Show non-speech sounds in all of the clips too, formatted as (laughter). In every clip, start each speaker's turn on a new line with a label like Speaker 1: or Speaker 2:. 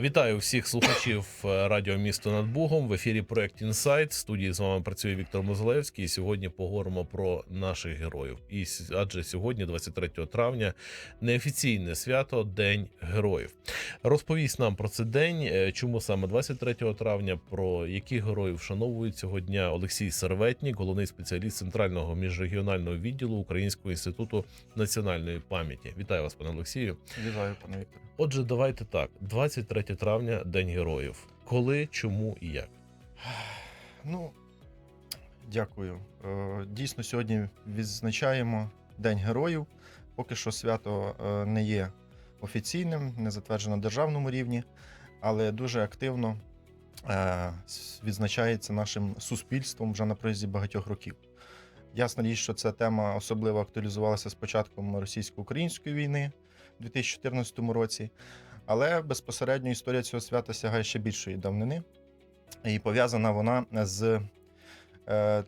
Speaker 1: Вітаю всіх слухачів е, радіо Місто над Богом. В ефірі проект Інсайт. Студії з вами працює Віктор Мозолевський. І сьогодні поговоримо про наших героїв. І адже сьогодні, 23 травня, неофіційне свято День Героїв. Розповість нам про цей день, е, чому саме 23 травня, про яких героїв вшановують цього дня Олексій Серветнік, головний спеціаліст центрального міжрегіонального відділу Українського інституту національної пам'яті. Вітаю вас, пане Олексію.
Speaker 2: Вітаю, пане Вікторе.
Speaker 1: Отже, давайте так: 23 травня День Героїв. Коли, чому і як?
Speaker 2: Ну, дякую. Е, Дійсно, сьогодні відзначаємо День героїв. Поки що свято е, не є офіційним, не затверджено на державному рівні, але дуже активно е, відзначається нашим суспільством вже на протязі багатьох років. Ясна річ, що ця тема особливо актуалізувалася з початком російсько-української війни у 2014 році. Але безпосередньо історія цього свята сягає ще більшої давнини. І пов'язана вона з е,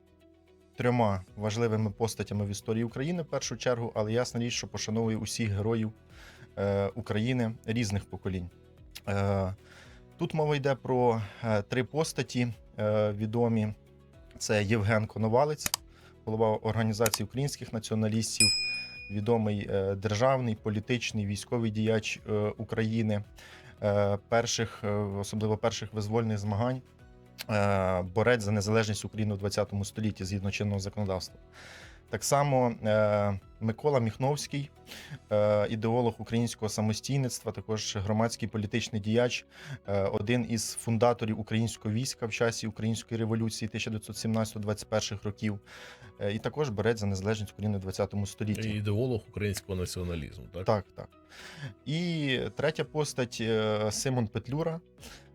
Speaker 2: трьома важливими постатями в історії України в першу чергу, але ясна річ, що пошановує усіх героїв е, України різних поколінь. Е, тут мова йде про е, три постаті е, відомі: це Євген Коновалець, голова організації українських націоналістів, відомий е, державний, політичний, військовий діяч е, України, е, перших, особливо перших визвольних змагань, борець за незалежність України в ХХ столітті згідно чинного законодавства. Так само е, Микола Міхновський, е, ідеолог українського самостійництва, також громадський політичний діяч, е, один із фундаторів українського війська в часі української революції 1917-21 років, е, і також борець за незалежність України в ХХ столітті.
Speaker 1: Ідеолог українського націоналізму, так?
Speaker 2: Так, так. І третя постать е, Симон Петлюра,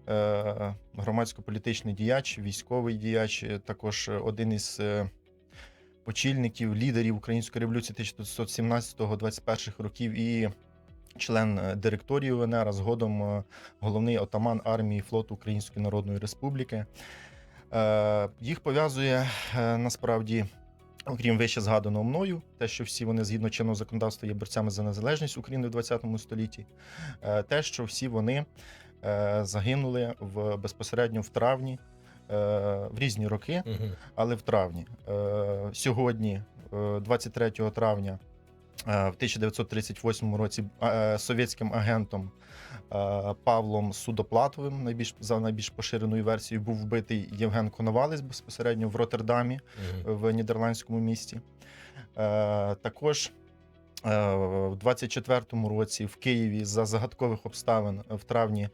Speaker 2: е, громадсько-політичний діяч, військовий діяч, також один із е, очільників, лідерів української революції 1917-21 років і член е, директорії УНР, а згодом е, головний отаман армії флоту Української Народної Республіки. Е, Їх пов'язує насправді Окрім вище згаданого мною, те, що всі вони згідно чинного законодавства є борцями за незалежність України в 20 столітті, те, що всі вони загинули в безпосередньо в травні в різні роки, але в травні. Е, Сьогодні, е, 23 травня, е, в 1938 році, е, совєтським агентом е, Павлом Судоплатовим, найбільш за найбільш поширеною версією, був вбитий Євген Коновалець безпосередньо в Роттердамі в нідерландському місті. Е, також е, в 24-му році в Києві за загадкових обставин в травні.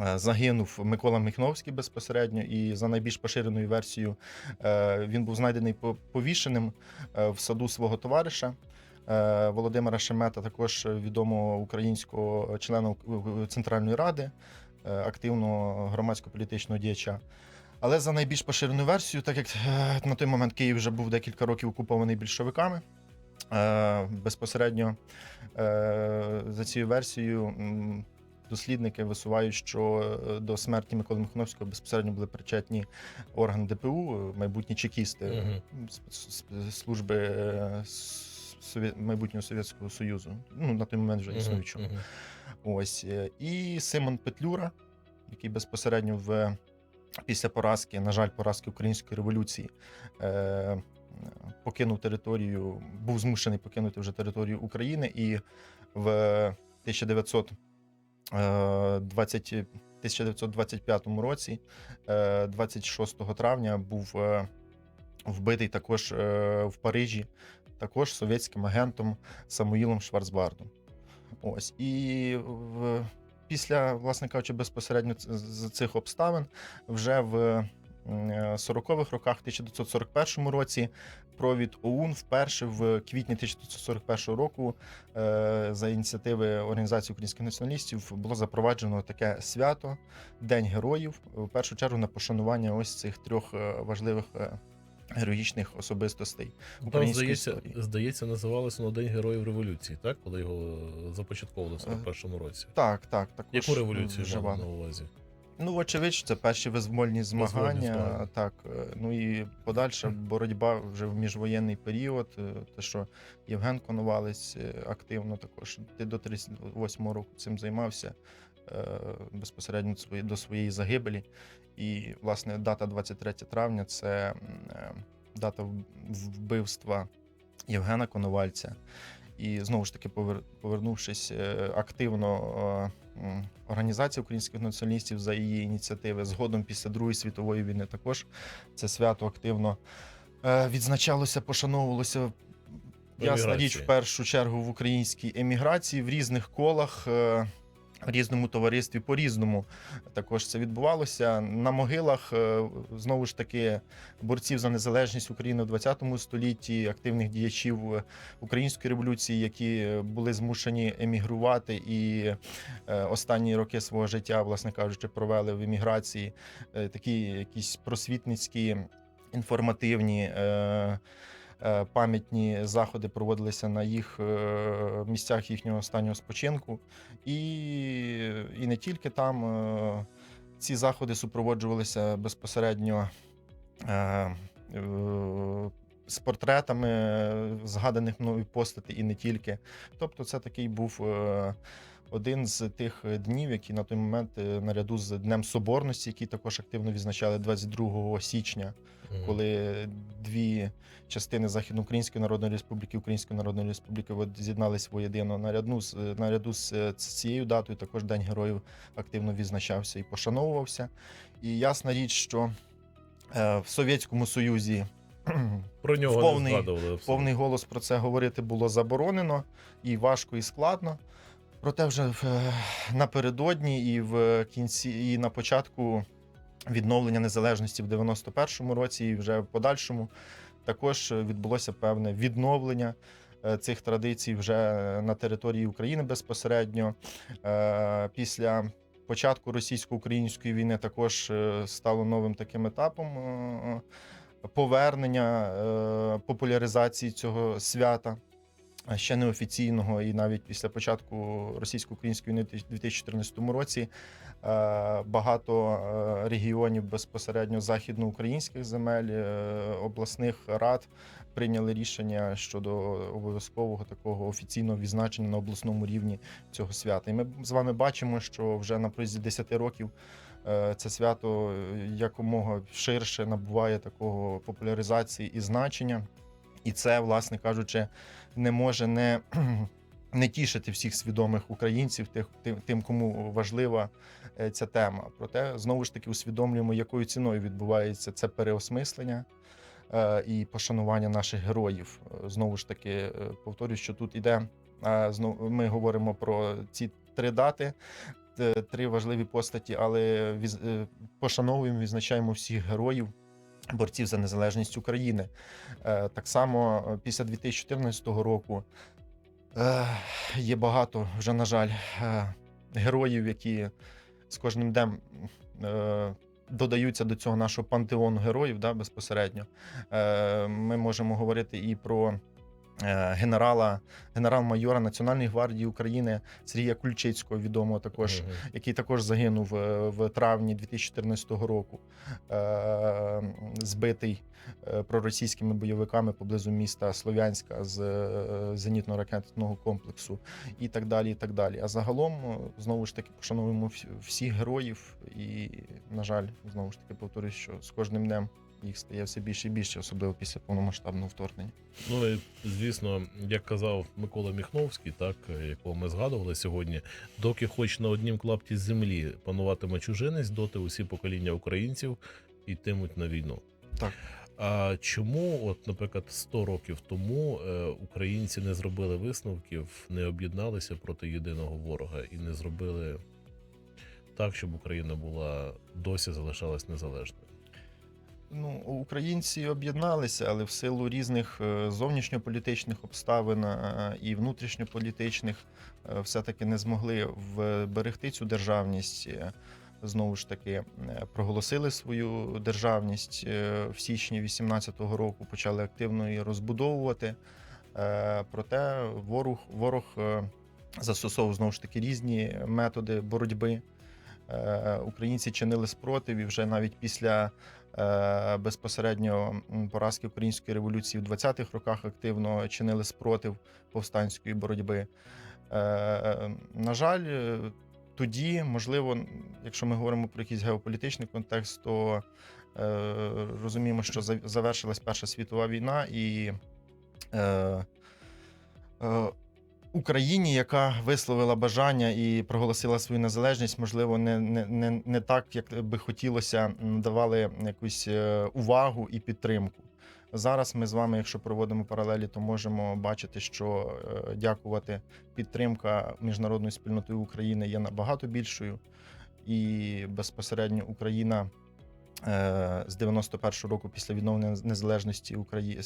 Speaker 2: Е, Загинув Микола Міхновський безпосередньо, і за найбільш поширеною версією е, він був знайдений повішеним е, в саду свого товариша Володимира Шемета, також відомого українського члена Центральної ради, активного громадсько-політичного діяча. Але за найбільш поширеною версією, так як на той момент Київ вже був декілька років окупований більшовиками, безпосередньо за цією версією дослідники висувають, що е, до смерті Миколи Михновського безпосередньо були причетні органи ДПУ, майбутні чекісти служби е, майбутнього Совєтського Союзу. Ну, на той момент вже існуючого. Ось е, і Симон Петлюра, який безпосередньо в після поразки, на жаль, поразки української революції, е, покинув територію, був змушений покинути вже територію України, і в 1900, е, 20, 1925 році, е, 26 травня, був е, вбитий також е, в Парижі, також совєтським агентом Самуїлом Шварцбардом. Ось і після, власне кажучи, безпосередньо з цих обставин вже в е, 40-х роках, 1941 році, провід ОУН вперше в квітні 1941 року е, за ініціативи Організації українських націоналістів було запроваджено таке свято День героїв. В першу чергу на пошанування ось цих трьох е, важливих е, героїчних особистостей
Speaker 1: Там, здається,
Speaker 2: історії.
Speaker 1: здається, називалося на День Героїв Революції, так? Коли його започатковували в 41-му році.
Speaker 2: Так, так, також
Speaker 1: Яку революцію
Speaker 2: вживали.
Speaker 1: на увазі?
Speaker 2: Ну, очевидно, це перші визвольні змагання. Так, е, ну і подальша боротьба вже в міжвоєнний період. е, Те, що Євген Коновалець е, активно також ти до 38-го року цим займався безпосередньо до своєї- загибелі. І, власне, дата 23 травня це дата вбивства Євгена Коновальця. І знову ж таки, повернувшись активно е, м, організація українських націоналістів за її ініціативи, згодом після Другої світової війни також це свято активно е, відзначалося, пошановувалося. Ясна річ, в першу чергу в українській еміграції в різних колах. В різному товаристві по-різному також це відбувалося. На могилах е, знову ж таки борців за незалежність України в 20 столітті, активних діячів е, української революції, які е, були змушені емігрувати і останні роки свого життя, власне кажучи, провели в еміграції такі якісь просвітницькі інформативні. Е, Пам'ятні заходи проводилися на їх е, місцях їхнього останнього спочинку, і, і не тільки там е, ці заходи супроводжувалися безпосередньо з портретами згаданих мною постатей і не тільки. Тобто, це такий був один з тих днів, які на той момент е, наряду з Днем Соборності, який також активно відзначали 22 січня, коли дві частини Західноукраїнської Народної Республіки Української Народної Республіки от з'єднались воєдино. Наряду з наряду з е, цією датою також День Героїв активно відзначався і пошановувався. І ясна річ, що е, в Совєтському Союзі (clears throat)
Speaker 1: Про нього
Speaker 2: в повний-
Speaker 1: не
Speaker 2: повний голос про це говорити було заборонено і важко, і складно. Проте вже е, напередодні і в кінці, і на початку відновлення незалежності в 91-му році, і вже в подальшому також відбулося певне відновлення е, цих традицій вже на території України безпосередньо. Е, Після початку російсько-української війни також стало новим таким етапом повернення популяризації цього свята. Ще неофіційного, і навіть після початку російсько-української війни в 2014 році е, багато е, регіонів безпосередньо західноукраїнських земель, е, обласних рад прийняли рішення щодо обов'язкового такого офіційного відзначення на обласному рівні цього свята. І ми з вами бачимо, що вже на протязі 10 років це свято якомога ширше набуває такого популяризації і значення. І це, власне кажучи, не може не, (clears throat) не тішити всіх свідомих українців, тих, тим, тим, кому важлива е, ця тема. Проте знову ж таки усвідомлюємо, якою ціною відбувається це переосмислення е, і пошанування наших героїв. Е, Знову ж таки, повторюю, що тут іде знову ми говоримо про ці три дати. Три важливі постаті, але пошановуємо, відзначаємо всіх героїв, борців за незалежність України. Е, Так само е, після 2014 року е, є багато вже, на жаль, героїв, які з кожним днем додаються до цього нашого пантеону героїв да, безпосередньо. Ми можемо говорити і про. Е, Генерала, генерал-майора Національної гвардії України Сергія Кульчицького, відомого також
Speaker 1: Мгм.
Speaker 2: який також загинув е, в травні 2014 року, е, збитий проросійськими бойовиками поблизу міста Слов'янська з зенітно-ракетного комплексу, і так далі. І так далі. А загалом, знову ж таки, пошановуємо всіх героїв, і, на жаль, знову ж таки повторюю, що з кожним днем їх стає все більше і більше, особливо після повномасштабного вторгнення.
Speaker 1: Ну і звісно, як казав Микола Міхновський, так якого ми згадували сьогодні, доки хоч на однім клапті землі пануватиме чужинець, доти усі покоління українців йтимуть на війну.
Speaker 2: Так.
Speaker 1: А чому, от, наприклад, 100 років тому е, українці не зробили висновків, не об'єдналися проти єдиного ворога і не зробили так, щоб Україна була досі залишалась незалежною?
Speaker 2: Ну, українці об'єдналися, але в силу різних е, зовнішньополітичних обставин е, і внутрішньополітичних е, все-таки не змогли вберегти цю державність. Знову ж таки, проголосили свою державність в січні 18-го року, почали активно її розбудовувати. Проте ворог, ворог застосовував знову ж таки різні методи боротьби. українці чинили спротив і вже навіть після безпосередньо поразки української революції в 20-х роках активно чинили спротив повстанської боротьби. Е, На жаль, е, тоді, можливо, якщо ми говоримо про якийсь геополітичний контекст, то е, розуміємо, що за- завершилась Перша світова війна, і е, е, Україні, яка висловила бажання і проголосила свою незалежність, можливо, не, не, не, не так, як би хотілося, давали якусь е, увагу і підтримку. Зараз ми з вами, якщо проводимо паралелі, то можемо бачити, що е, дякувати підтримка міжнародної спільноти України є набагато більшою, і безпосередньо Україна з 91-го року після відновлення незалежності України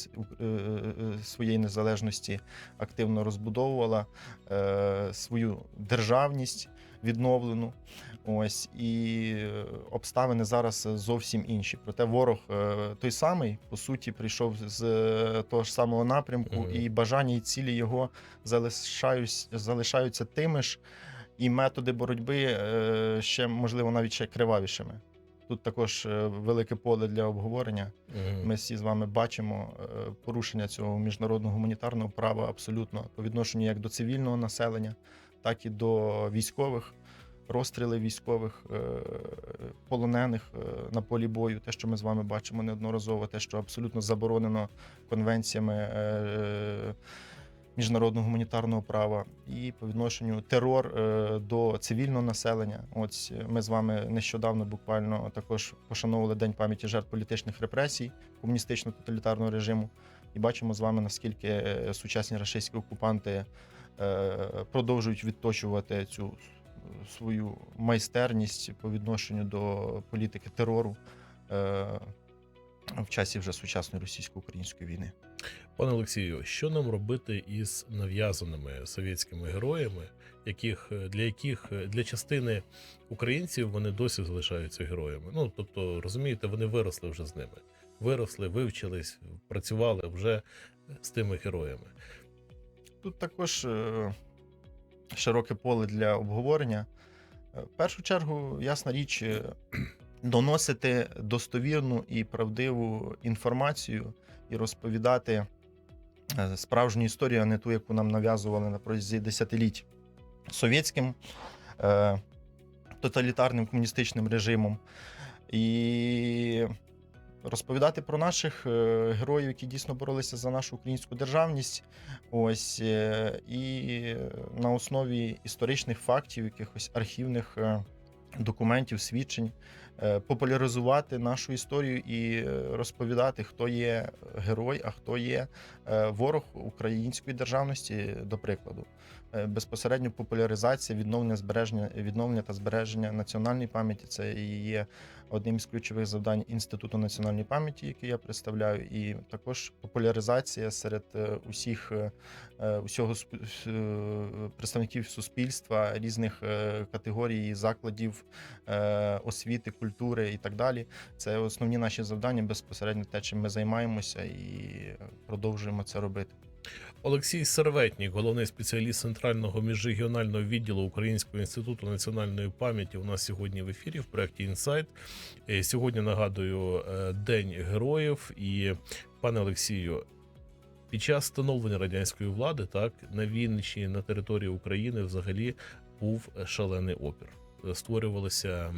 Speaker 2: своєї незалежності активно розбудовувала е, свою державність відновлену. Ось і е, обставини зараз зовсім інші. Проте ворог е, той самий, по суті, прийшов з е, того ж самого напрямку,
Speaker 1: Мгм.
Speaker 2: і бажання і цілі його залишаюсь- залишаються тими ж, і методи боротьби е, ще можливо навіть ще кривавішими. Тут також е, велике поле для обговорення.
Speaker 1: Мгм.
Speaker 2: Ми всі з вами бачимо е, порушення цього міжнародного гуманітарного права абсолютно по відношенню як до цивільного населення, так і до військових, розстріли військових, е, полонених на полі бою. Те, що ми з вами бачимо неодноразово, те, що абсолютно заборонено конвенціями. Міжнародного гуманітарного права і по відношенню терор е, до цивільного населення. Ось е, ми з вами нещодавно буквально також пошановували День пам'яті жертв політичних репресій комуністичного тоталітарного режиму, і бачимо з вами наскільки е, сучасні рашистські окупанти продовжують відточувати цю свою майстерність по відношенню до політики терору в часі вже сучасної російсько-української війни.
Speaker 1: Пане Олексію, що нам робити із нав'язаними совєтськими героями, яких е, для яких е, для частини українців вони досі залишаються героями? Ну тобто, розумієте, вони виросли вже з ними, виросли, вивчились, працювали вже з тими героями.
Speaker 2: Тут також е, широке поле для обговорення. Е, В першу чергу, ясна річ, е, доносити достовірну і правдиву інформацію і розповідати е, справжню історію, а не ту, яку нам нав'язували на протязі десятиліть совєтським е, тоталітарним комуністичним режимом. І розповідати про наших е, героїв, які дійсно боролися за нашу українську державність. Ось е, і на основі історичних фактів, якихось архівних документів, свідчень, популяризувати нашу історію і е, розповідати, хто є герой, а хто є е, ворог української державності, до прикладу. Е, Безпосередньо популяризація, відновлення збереження, відновлення та збереження національної пам'яті це і є одним із ключових завдань інституту національної пам'яті, який я представляю, і також популяризація серед е, усіх е, е, усього е, представників суспільства різних е, категорій, закладів е, освіти, культури і так далі. Це основні наші завдання безпосередньо те, чим ми займаємося, і продовжуємо це робити.
Speaker 1: Олексій Серветнік, головний спеціаліст центрального міжрегіонального відділу Українського інституту національної пам'яті. У нас сьогодні в ефірі в проєкті Інсайт. Е, Сьогодні нагадую е, День героїв. І пане Олексію, під час становлення радянської влади, так на Вінниччині, на території України, взагалі був шалений опір. Створювалися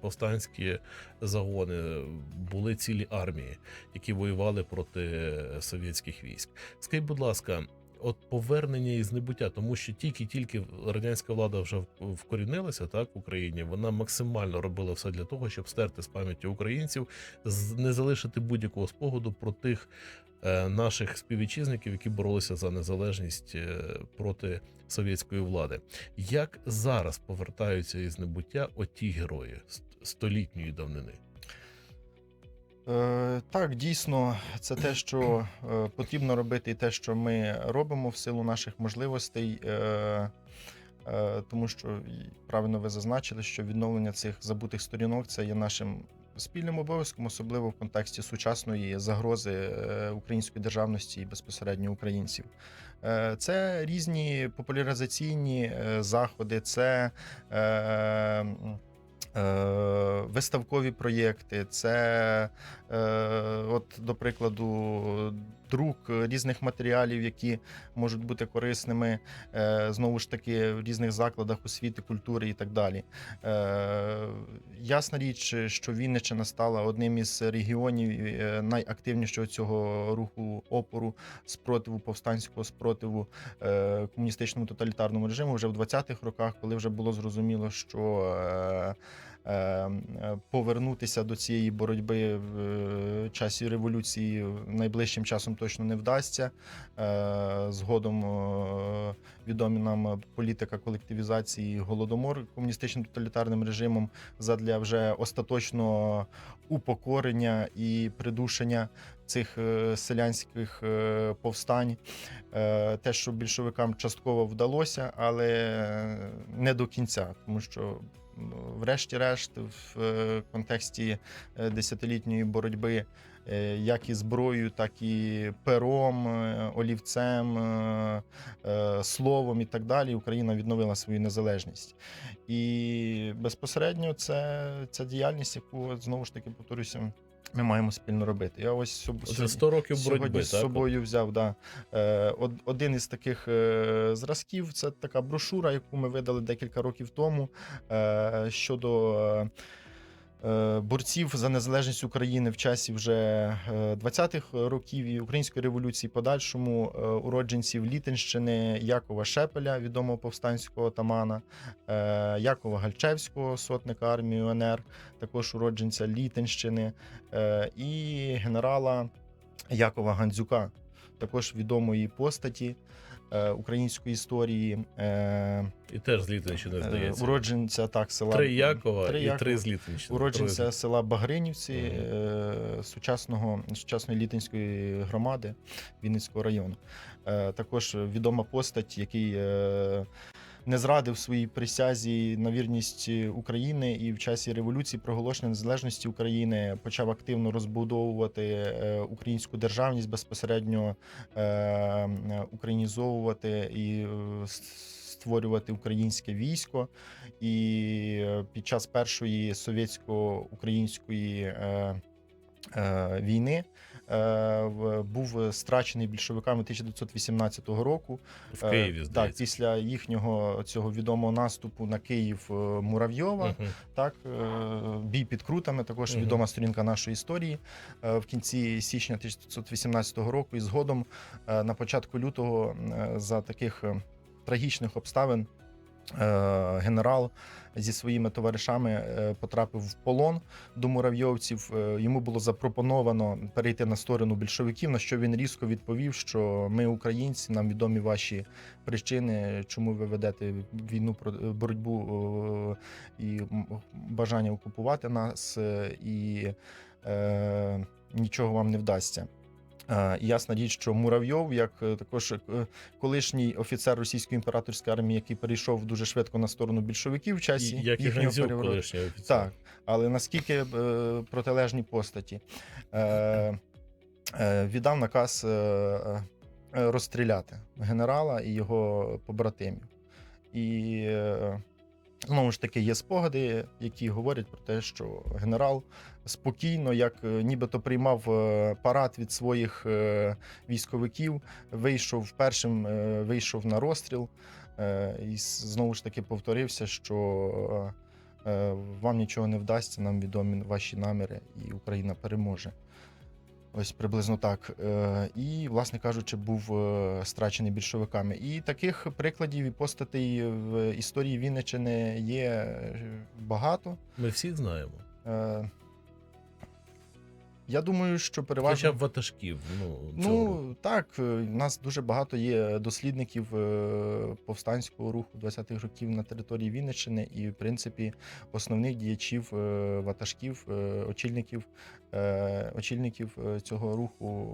Speaker 1: повстанські загони, були цілі армії, які воювали проти совєтських військ. Скажіть, будь ласка, от повернення із небуття, тому що тільки-тільки радянська влада вже вкорінилася так в Україні, вона максимально робила все для того, щоб стерти з пам'яті українців, не залишити будь-якого спогаду про тих е, наших співвітчизників, які боролися за незалежність е, проти совєтської влади. Як зараз повертаються із небуття оті герої столітньої давнини?
Speaker 2: Е, так, дійсно, це те, що е, потрібно робити, і те, що ми робимо в силу наших можливостей. Е, тому що правильно ви зазначили, що відновлення цих забутих сторінок це є нашим спільним обов'язком, особливо в контексті сучасної загрози української державності і безпосередньо українців. Це різні популяризаційні заходи, це виставкові проєкти, це, е, от, до прикладу, друк різних матеріалів, які можуть бути корисними е, знову ж таки в різних закладах освіти, культури і так далі. Е, ясна річ, що Вінниччина стала одним із регіонів е, найактивнішого цього руху опору, спротиву, повстанського спротиву е, комуністичному тоталітарному режиму вже в 20-х роках, коли вже було зрозуміло, що е, е, е, повернутися до цієї боротьби в е, часі революції найближчим часом точно не вдасться. Е, Згодом е, відомі нам політика колективізації голодомор комуністичним тоталітарним режимом задля вже остаточного упокорення і придушення цих е, селянських е, повстань. Е, Те, що більшовикам частково вдалося, але не до кінця, тому що. Врешті-решт, в е, контексті е, десятилітньої боротьби, е, як і зброєю, так і пером, олівцем, словом і так далі, Україна відновила свою незалежність. І безпосередньо це, ця діяльність, яку знову ж таки повторюся, ми маємо спільно робити. Я ось сьоб-
Speaker 1: Це 100 років
Speaker 2: Сьогодні
Speaker 1: боротьби,
Speaker 2: з
Speaker 1: так?
Speaker 2: собою взяв да. е, один із таких е, зразків. Це така брошура, яку ми видали декілька років тому е, щодо. Е, е, Борців за незалежність України в часі вже е, 20-х років і української революції, подальшому е, уродженців Літинщини Якова Шепеля, відомого повстанського отамана, е, Якова Гальчевського, сотника армії УНР, також уродженця Літинщини, е, і генерала Якова Гандзюка, також відомої постаті. е, української історії, е,
Speaker 1: І теж з Літинщини,
Speaker 2: е,
Speaker 1: здається.
Speaker 2: уродженця так села
Speaker 1: Три Якова
Speaker 2: Три
Speaker 1: і три з Літинщини.
Speaker 2: уродженця
Speaker 1: три.
Speaker 2: села Багринівці е, сучасного сучасної літинської громади Вінницького району. Е, також відома постать, який е, не зрадив своїй присязі на вірність України і в часі революції проголошення незалежності України почав активно розбудовувати е, українську державність безпосередньо е, українізовувати і е, створювати українське військо. І під час першої совєтсько-української війни був страчений більшовиками 1918 року.
Speaker 1: В
Speaker 2: Е,
Speaker 1: Києві,
Speaker 2: так, після їхнього цього відомого наступу на Київ е, Муравйова.
Speaker 1: Мгм.
Speaker 2: Так, е, бій під крутами, також
Speaker 1: Мгм.
Speaker 2: відома сторінка нашої історії е, в кінці січня 1918 року. І згодом е, на початку лютого е, за таких е, трагічних обставин. Е, Генерал зі своїми товаришами е, потрапив в полон до муравйовців. Е, Йому було запропоновано перейти на сторону більшовиків. На що він різко відповів, що ми українці, нам відомі ваші причини, чому ви ведете війну про боротьбу і бажання окупувати нас, і е, нічого вам не вдасться. Ясна річ, що Муравйов, як е, також е, колишній офіцер російської імператорської армії, який перейшов дуже швидко на сторону більшовиків в часі
Speaker 1: Як
Speaker 2: їхнього перевороту. Так, але наскільки е, протилежні постаті віддав наказ розстріляти генерала і його побратимів. І знову ж таки є спогади, які говорять про те, що генерал спокійно, як е, нібито приймав е, парад від своїх е, військовиків, вийшов першим, вийшов на розстріл. І знову ж таки повторився, що вам нічого не вдасться, нам відомі ваші наміри, і Україна переможе. Ось приблизно так. Е, І, власне кажучи, був е, страчений більшовиками. І таких прикладів і постатей в історії Вінниччини є е, багато.
Speaker 1: Ми всіх знаємо.
Speaker 2: Я думаю, що переважно.
Speaker 1: Хоча б ватажків. Ну, цього.
Speaker 2: Ну так, у нас дуже багато є дослідників повстанського руху 20-х років на території Вінниччини, і, в принципі, основних діячів, ватажків, очільників, очільників е, цього руху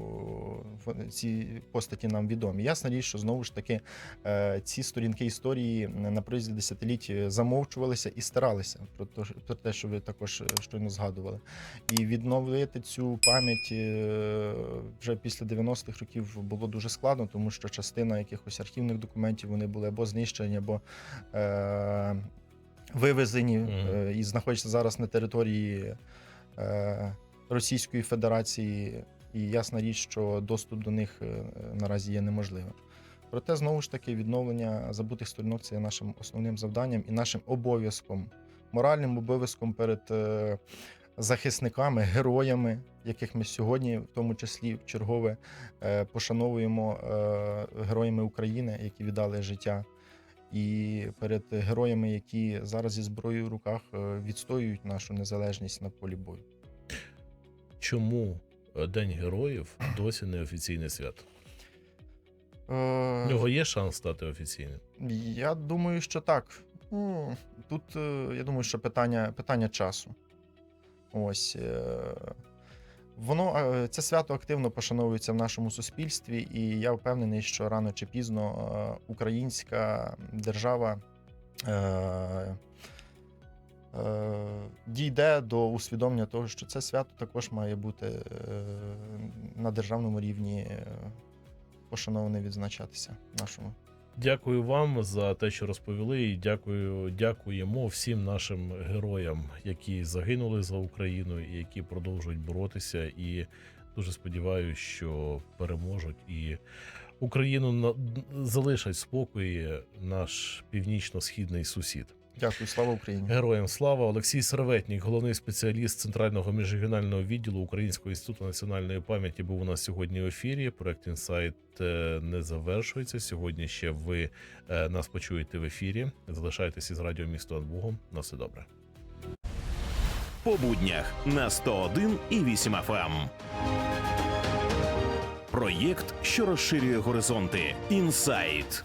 Speaker 2: ці постаті нам відомі. Ясна річ, що знову ж таки е, ці сторінки історії на протязі десятиліть замовчувалися і старалися про те, про те, що ви також е, щойно згадували. І відновити цю пам'ять е, вже після 90-х років було дуже складно, тому що частина якихось архівних документів вони були або знищені, або е, вивезені
Speaker 1: Мгм.
Speaker 2: е, і знаходяться зараз на території е, Російської Федерації. І ясна річ, що доступ до них е, наразі є неможливим. Проте, знову ж таки, відновлення забутих сторінок це є нашим основним завданням і нашим обов'язком, моральним обов'язком перед е, захисниками, героями, яких ми сьогодні, в тому числі в чергове, е, пошановуємо героями України, які віддали життя, і перед героями, які зараз зі зброєю в руках відстоюють нашу незалежність на полі бою.
Speaker 1: Чому е, День героїв досі не офіційне свято?
Speaker 2: Е,
Speaker 1: В нього є шанс стати офіційним.
Speaker 2: Я думаю, що так. Ну, Тут е, я думаю, що питання, питання часу. Ось. Воно це свято активно пошановується в нашому суспільстві, і я впевнений, що рано чи пізно українська держава дійде до усвідомлення того, що це свято також має бути е, на державному рівні е, пошановане відзначатися нашому
Speaker 1: Дякую вам за те, що розповіли, і дякую, дякуємо всім нашим героям, які загинули за Україну і які продовжують боротися. І дуже сподіваюся, що переможуть і Україну на- залишать спокої наш північно-східний сусід.
Speaker 2: Дякую, слава Україні.
Speaker 1: Героям слава Олексій Серветнік, головний спеціаліст центрального міжрегіонального відділу Українського інституту національної пам'яті, був у нас сьогодні в ефірі. Проект інсайт е, не завершується. Сьогодні ще ви е, нас почуєте в ефірі. Залишайтеся з радіо місто над Богом. На все добре.
Speaker 3: по буднях на 101 і 8 FM. Проєкт, що розширює горизонти. Інсайт.